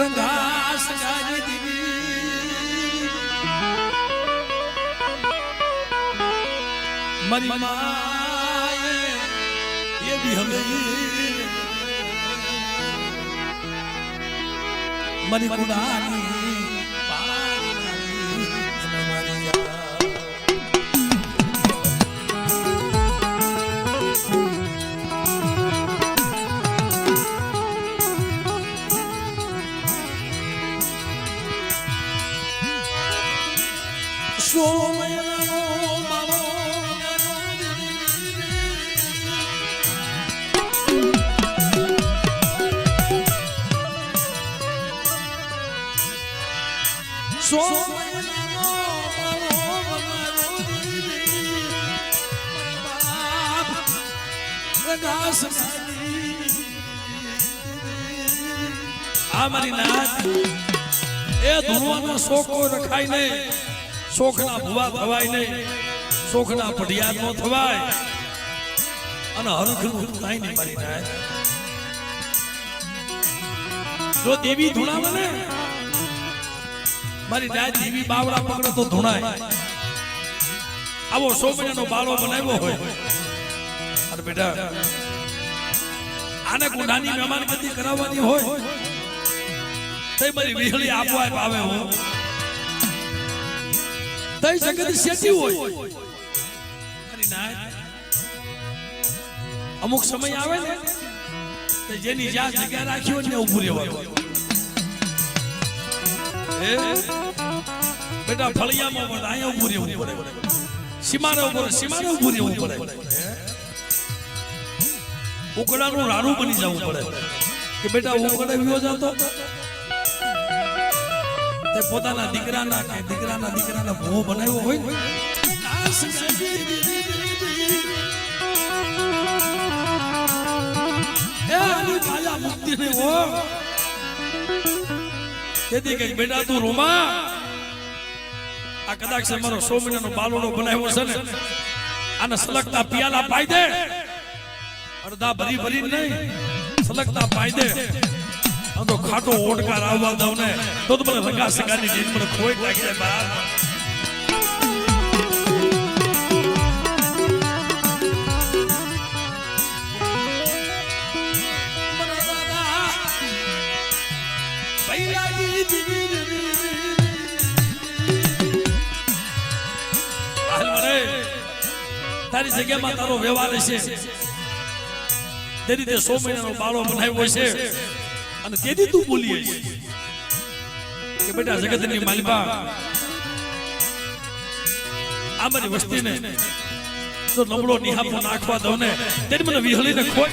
રંગાસ ગાજી દીવી મારી માએ એ બી હવે મારી કુડાની એ ધૂણવાનો શોખો રખાય નહીં શોખના ભુવા થવાય નહીં શોખના પઢિયાર નો થવાય. અને હરખનું થાય નહીં મારી નાય જો દેવી ધૂણાવે ને મારી નાય દેવી બાવળા પકડો તો ધૂણાય. આવો સો બાળો બનાવ્યો હોય. અરે બેટા, આને ગુનાની મહેમાનગતિ કરાવવાની હોય? તો મારી વીહળી આપવા આવે હું. તઈ જગત શેઠી હોય. અમુક સમય આવે ને જેની જ્યાં જગ્યા રાખી હોય ને ઉભું રહેવાનું. એ બેટા ફળિયામાં પણ અહીંયા ઉભું રહેવું પડે. સીમાને ઉપર, સીમાને ઉભું રહેવું પડે. ઉકડાનું રાણું બની જવું પડે. કે બેટા ઉકડે વિયો જતો. તે પોતાના દીકરાના કે દીકરાના દીકરાના ભૂ બનાવ્યો હોય એ આની માયા મુક્તિ ને હો તેથી કંઈક બેટા, તું રૂમા આ કદાચ છે મારો સો મહિનાનો બાલોડો બનાવ્યો છે ને, આને સલગતા પિયાલા પાઈ દે. અડધા ભરી ભરી નહીં, સલગતા પાઈ દે. તો ખાટો ઓટકાર આવવા દઉં ને, તો તમને મને રંગા સગાની જીત મને ખોઈ લાગી જાય તારી જગ્યામાં તારો વ્યવહાર હશે તે રીતે સો મહિનાનો બાળો બનાવ્યો છે. અને તેથી તું બોલીએ કે બેટા, જગતની માલિકા આ મારી વસ્તીને જો નબળો નિહાપો નાખવા દઉં ને, તેની મને વિહળીને ખોટ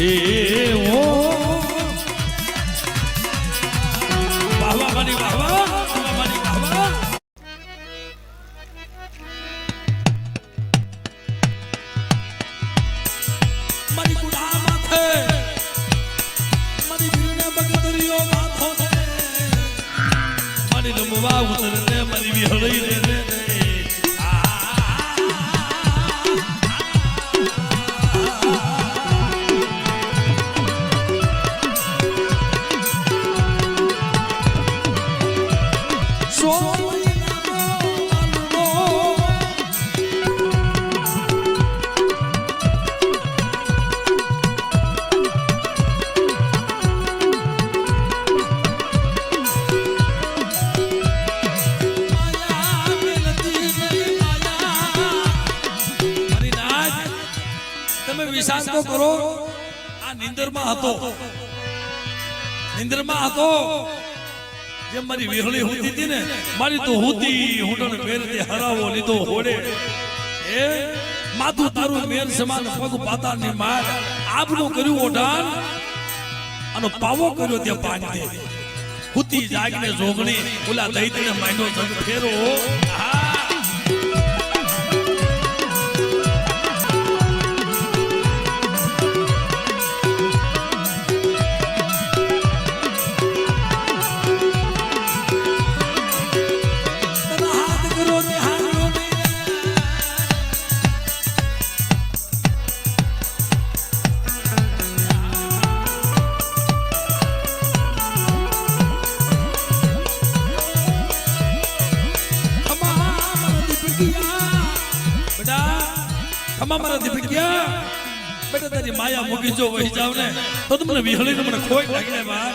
છે હું વાહ વાહ વાહ Wow, તમે તો કરો. આ નિંદરમાં હતો. નિંદરમાં હતો. જેમ મારી વિહળી હોતી હતી ને, મારી તો હોતી હુંડણ પહેરતી હરાવો લીધો હોડે. એ, માથું તારું મેર સમાન પગ પાતાળની માર. આપનું કર્યું ઓઢાણ અને પાવો કર્યો ત્યાં દે હુતી જાગને જોગણી ઓલા દૈત્યને માંડો ફેરો. હા ખમા મારા દીપકિયા. બેટા તારી માયા મૂકી જો વહી જાવ ને તો તમને વિહળીને મને ખોઈ લાગે બા